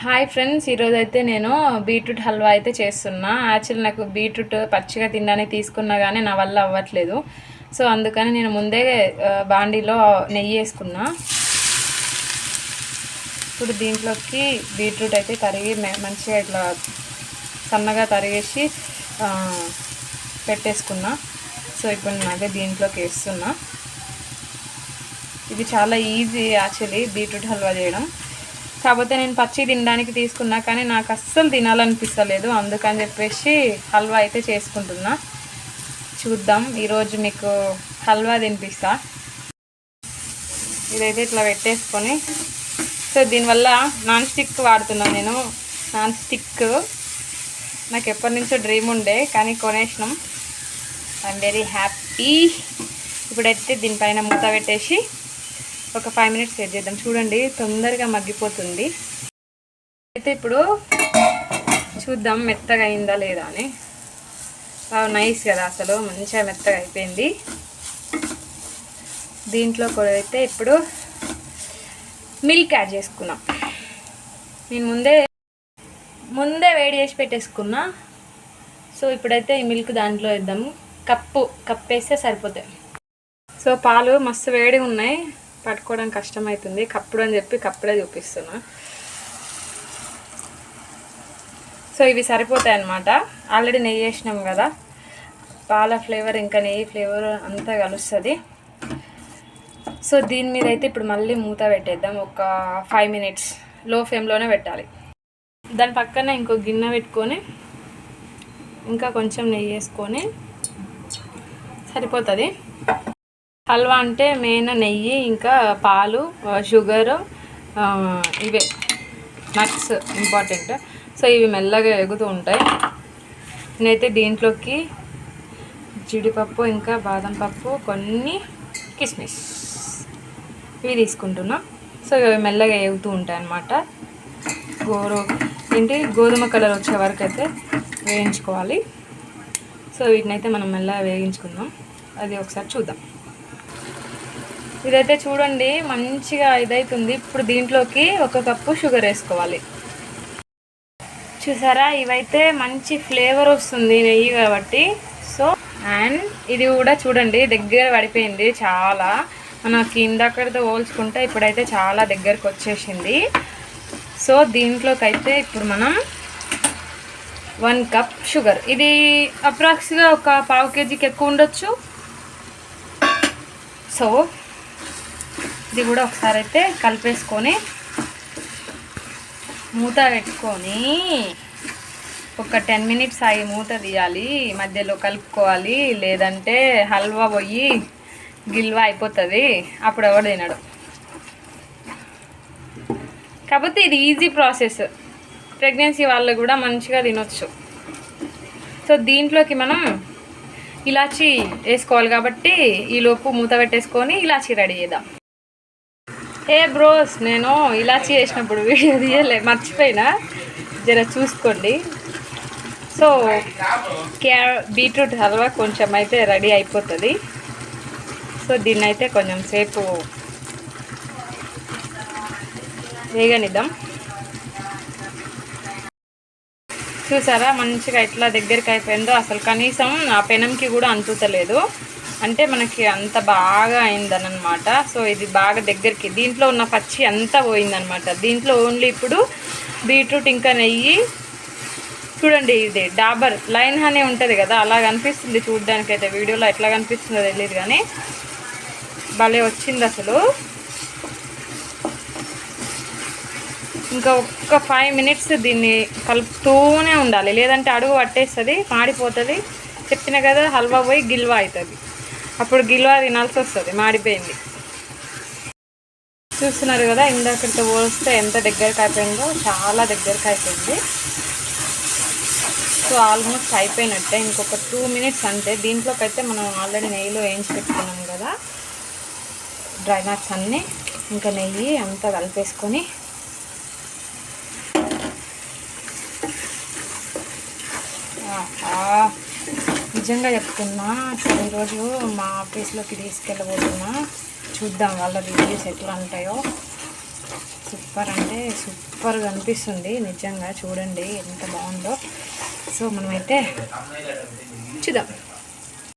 Hi friends ఈరోజు అయితే నేను బీట్రూట్ హల్వా అయితే చేస్తున్నా. యాక్చువల్ నాకు బీట్రూట్ పచ్చిగా తినడానికి తీసుకున్నా కానీ నా వల్ల అవ్వట్లేదు. సో అందుకని నేను ముందే బాండీలో నెయ్యి వేసుకున్నా. ఇప్పుడు దీంట్లోకి బీట్రూట్ అయితే తరిగి మంచిగా ఇట్లా సన్నగా తరిగేసి పెట్టేసుకున్నా. సో ఇప్పుడు నేను దీంట్లోకి వేస్తున్నా. ఇది చాలా ఈజీ యాక్చువల్లీ బీట్రూట్ హల్వా చేయడం. కాకపోతే నేను పచ్చి తినడానికి తీసుకున్నా కానీ నాకు అస్సలు తినాలనిపిస్తలేదు. అందుకని చెప్పేసి హల్వా అయితే చేసుకుంటున్నా. చూద్దాం. ఈరోజు మీకు హల్వా తినిపిస్తా. ఇదైతే ఇట్లా పెట్టేసుకొని. సో దీనివల్ల నాన్ స్టిక్ వాడుతున్నాను నేను. Non stick. నాకు ఎప్పటి నుంచో డ్రీమ్ ఉండే కానీ కొనేసినాం. I'm very happy. ఇప్పుడైతే దీనిపైన మూత పెట్టేసి ఒక ఫైవ్ మినిట్స్ వెయిట్ చేద్దాం. చూడండి తొందరగా మగ్గిపోతుంది. అయితే ఇప్పుడు చూద్దాం మెత్తగా అయిందా లేదా అని. బాగా నైస్ కదా అసలు. మంచిగా మెత్తగా అయిపోయింది. దీంట్లో కూడా అయితే ఇప్పుడు మిల్క్ యాడ్ చేసుకున్నాం. నేను ముందే ముందే వేడి చేసి పెట్టేసుకున్నా. సో ఇప్పుడైతే ఈ మిల్క్ దాంట్లో వేద్దాము కప్పు కప్పు వేస్తే సరిపోతాయి. సో పాలు మస్తు వేడిగా ఉన్నాయి. పట్టుకోవడం కష్టమవుతుంది కప్పుడు అని చెప్పి కప్పుడే చూపిస్తున్నా. సో ఇవి సరిపోతాయి అన్నమాట ఆల్రెడీ నెయ్యి వేసినాం కదా. పాల ఫ్లేవర్ ఇంకా నెయ్యి ఫ్లేవర్ అంతా కలుస్తుంది. సో దీని మీద అయితే ఇప్పుడు మళ్ళీ మూత పెట్టేద్దాం. ఒక ఫైవ్ మినిట్స్లో ఫ్లేమ్లోనే పెట్టాలి. దాని పక్కన ఇంకో గిన్నె పెట్టుకొని ఇంకా కొంచెం నెయ్యి వేసుకొని సరిపోతుంది. హల్వా అంటే మెయిన్ నెయ్యి ఇంకా పాలు షుగరు ఇవే. Nuts important. సో ఇవి మెల్లగా ఎగుతూ ఉంటాయి. నేనైతే దీంట్లోకి జీడిపప్పు ఇంకా బాదం పప్పు కొన్ని కిస్మిస్ ఇవి తీసుకుంటున్నాం. సో ఇవి మెల్లగా ఎగుతూ ఉంటాయి అన్నమాట. గోరు ఏంటి? గోధుమ కలర్ వచ్చే వరకు అయితే వేయించుకోవాలి. సో వీటినైతే మనం మెల్లగా వేయించుకుందాం. అది ఒకసారి చూద్దాం. ఇదైతే చూడండి మంచిగా ఇదైతుంది. ఇప్పుడు దీంట్లోకి ఒక కప్పు షుగర్ వేసుకోవాలి. చూసారా? ఇవైతే మంచి ఫ్లేవర్ వస్తుంది నెయ్యి కాబట్టి. సో అండ్ ఇది కూడా చూడండి దగ్గర పడిపోయింది చాలా. మనకి ఇందాకటితో పోల్చుకుంటే ఇప్పుడైతే చాలా దగ్గరకు వచ్చేసింది. సో దీంట్లోకైతే ఇప్పుడు మనం వన్ కప్ షుగర్ ఇది అప్రాక్స్గా ఒక పావు కేజీకి ఎక్కువ ఉండొచ్చు. సో ఇది కూడా ఒకసారి అయితే కలిపేసుకొని మూత పెట్టుకొని ఒక టెన్ మినిట్స్ ఆగి మూత తీయాలి. మధ్యలో కలుపుకోవాలి. లేదంటే హల్వా పోయి గిల్వా అయిపోతుంది. అప్పుడు ఎవడు తినడు. కాకపోతే ఇది ఈజీ ప్రాసెస్. ప్రెగ్నెన్సీ వాళ్ళు కూడా మంచిగా తినొచ్చు. సో దీంట్లోకి మనం ఇలాచి వేసుకోవాలి కాబట్టి ఈలోపు మూత పెట్టేసుకొని ఇలాచి రెడీ చేద్దాం. ఏ బ్రోస్ నేను ఇలాచి చేసినప్పుడు వీడియో తీయలే మర్చిపోయినా. జర చూసుకోండి. సో క్యా బీట్రూట్ హల్వా కొంచెం అయితే రెడీ అయిపోతుంది. సో దీన్ని అయితే కొంచెం సేపు వేగనిద్దాం. చూసారా మంచిగా ఎట్లా దగ్గరికి అయిపోయిందో. అసలు కనీసం ఆ పెనంకి కూడా అంతుతలేదు. అంటే మనకి అంత బాగా అయిందనమాట. సో ఇది బాగా దగ్గరికి దీంట్లో ఉన్న పచ్చి అంతా పోయిందనమాట. దీంట్లో ఓన్లీ ఇప్పుడు బీట్రూట్ ఇంకా నెయ్యి చూడండి ఇది డాబర్ లైన్ హనీ ఉంటుంది కదా అలా కనిపిస్తుంది చూడడానికి అయితే వీడియోలో ఎట్లా కనిపిస్తుందో తెలియదు కానీ భలే వచ్చింది అసలు. ఇంకా ఒక్క ఫైవ్ మినిట్స్ దీన్ని కలుపుతూనే ఉండాలి. లేదంటే అడుగు పట్టేస్తుంది మాడిపోతుంది. చెప్పిన కదా హల్వా పోయి గిల్వా అవుతుంది. అప్పుడు గిల్వా తినాల్సి వస్తుంది మాడిపోయింది. చూస్తున్నారు కదా ఇందాకటితో పోలిస్తే ఎంత దగ్గరకు అయిపోయిందో చాలా దగ్గరకు అయిపోయింది. సో ఆల్మోస్ట్ అయిపోయినట్టే ఇంకొక టూ మినిట్స్ అంతే. దీంట్లోకి అయితే మనం ఆల్రెడీ నెయ్యిలో వేయించి పెట్టుకున్నాం కదా డ్రై నట్స్ అన్నీ. ఇంకా నెయ్యి అంతా కలిపేసుకొని ఆహా. నిజంగా చెప్తున్నా ఈరోజు మా ఆఫీస్లోకి తీసుకెళ్ళబోతున్నా. చూద్దాం వాళ్ళ రివ్యూస్ ఎట్లా ఉంటాయో. సూపర్ సూపర్ అంటే సూపర్గా అనిపిస్తుంది. నిజంగా చూడండి ఎంత బాగుందో. సో మనమైతే చూద్దాం.